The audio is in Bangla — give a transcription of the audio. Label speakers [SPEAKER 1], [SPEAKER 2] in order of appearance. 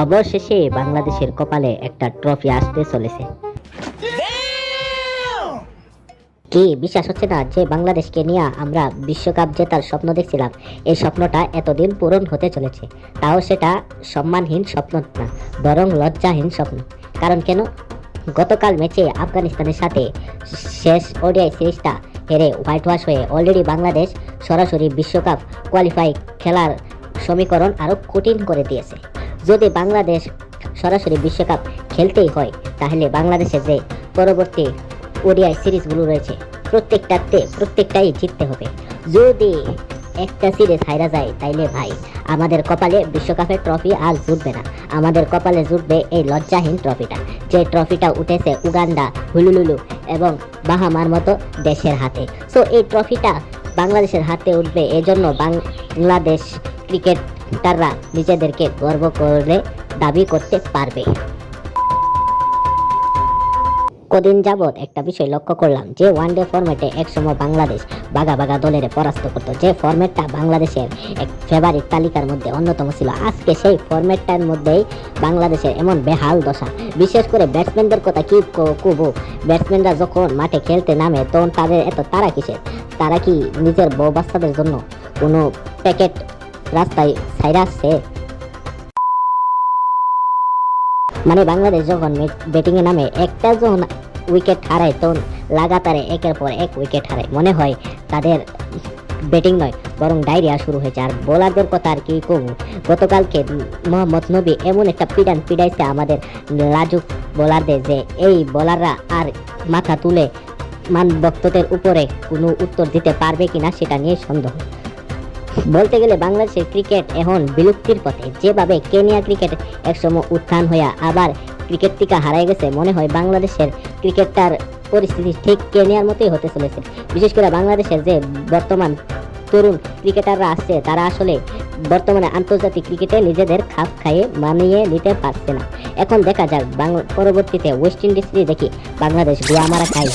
[SPEAKER 1] অবশেষে বাংলাদেশের কপালে একটা ট্রফি আসতে চলেছে। কি বিশ্বাস হচ্ছে না যে বাংলাদেশকে নিয়ে আমরা বিশ্বকাপ জেতার স্বপ্ন দেখছিলাম? এই স্বপ্নটা এতদিন পূরণ হতে চলেছে। তাও সেটা সম্মানহীন স্বপ্ন না, বরং লজ্জাহীন স্বপ্ন। কারণ কেন? গতকাল ম্যাচে আফগানিস্তানের সাথে শেষ ওডিআই সিরিজটা হেরে হোয়াইট ওয়াশ হয়ে অলরেডি বাংলাদেশ সরাসরি বিশ্বকাপ কোয়ালিফাই খেলার সমীকরণ আরও কঠিন করে দিয়েছে। যদি বাংলাদেশ সরাসরি বিশ্বকাপ খেলতেই হয়, তাহলে বাংলাদেশের যে পরবর্তী ওডিআই সিরিজগুলো রয়েছে, প্রত্যেকটাতে প্রত্যেকটাই জিততে হবে। যদি একটা সিরিজ হাইরা যায়, তাইলে ভাই, আমাদের কপালে বিশ্বকাপের ট্রফি আর জুটবে না। আমাদের কপালে জুটবে এই লজ্জাহীন ট্রফিটা। যে ট্রফিটা উঠেছে উগান্ডা, হুলুলুলু এবং বাহামার মতো দেশের হাতে। সো এই ট্রফিটা বাংলাদেশের হাতে উঠবে, এজন্য বাংলাদেশ ক্রিকেটাররা নিজেদেরকে গর্ব করে দাবি করতে পারবে। কদিন যাবৎ একটা বিষয় লক্ষ্য করলাম যে ওয়ানডে ফরম্যাটে একসময় বাংলাদেশ বাগা বাগা দলের পরাস্ত করতো। যে ফরম্যাটটা বাংলাদেশের এক ফেভারিট তালিকার মধ্যে অন্যতম ছিল। আজকে সেই ফরম্যাটটার মধ্যেই বাংলাদেশের এমন বেহাল দশা। বিশেষ করে ব্যাটসম্যানদের কথা ক- কবো? ব্যাটসম্যানরা যখন মাঠে খেলতে নামে, তখন তাদের এত তারা কিসের? তারা কি নিজের বউ বাচ্চাদের জন্য কোনো প্যাকেট রাস্তায় সাইরা আসছে মানে বাংলাদেশ যখন ব্যাটিং এ নামে, একটা যখন উইকেট হারায়, তখন লাগাতারে একের পর এক উইকেট হারায়। মনে হয় তাদের ব্যাটিং নয়, বরং ডায়রিয়া শুরু হয়েছে। আর বোলারদের কথা আর কি কব গতকালকে মোহাম্মদ নবী এমন একটা পিডান পিডাইছে আমাদের লাজুক বোলারদের যে এই বোলাররা আর মাথা তুলে মান ভক্তদের উপরে কোনো উত্তর দিতে পারবে কিনা, সেটা নিয়ে সন্দেহ। বলতে গেলে বাংলাদেশের ক্রিকেট এখন বিলুপ্তির পথে। যেভাবে কেনিয়া ক্রিকেট একসময় উত্থান হইয়া আবার ক্রিকেট টিকা হারাই গেছে, মনে হয় বাংলাদেশের ক্রিকেটটার পরিস্থিতি ঠিক কেনিয়ার মতোই হতে চলেছে। বিশেষ করে বাংলাদেশের যে বর্তমান তরুণ ক্রিকেটাররা আসছে, তারা আসলে বর্তমানে আন্তর্জাতিক ক্রিকেটে নিজেদের খাপ খাইয়ে মানিয়ে নিতে পারছে না। এখন দেখা যাক পরবর্তীতে ওয়েস্ট ইন্ডিজ দেখি, বাংলাদেশ গুয়া মারা খায়।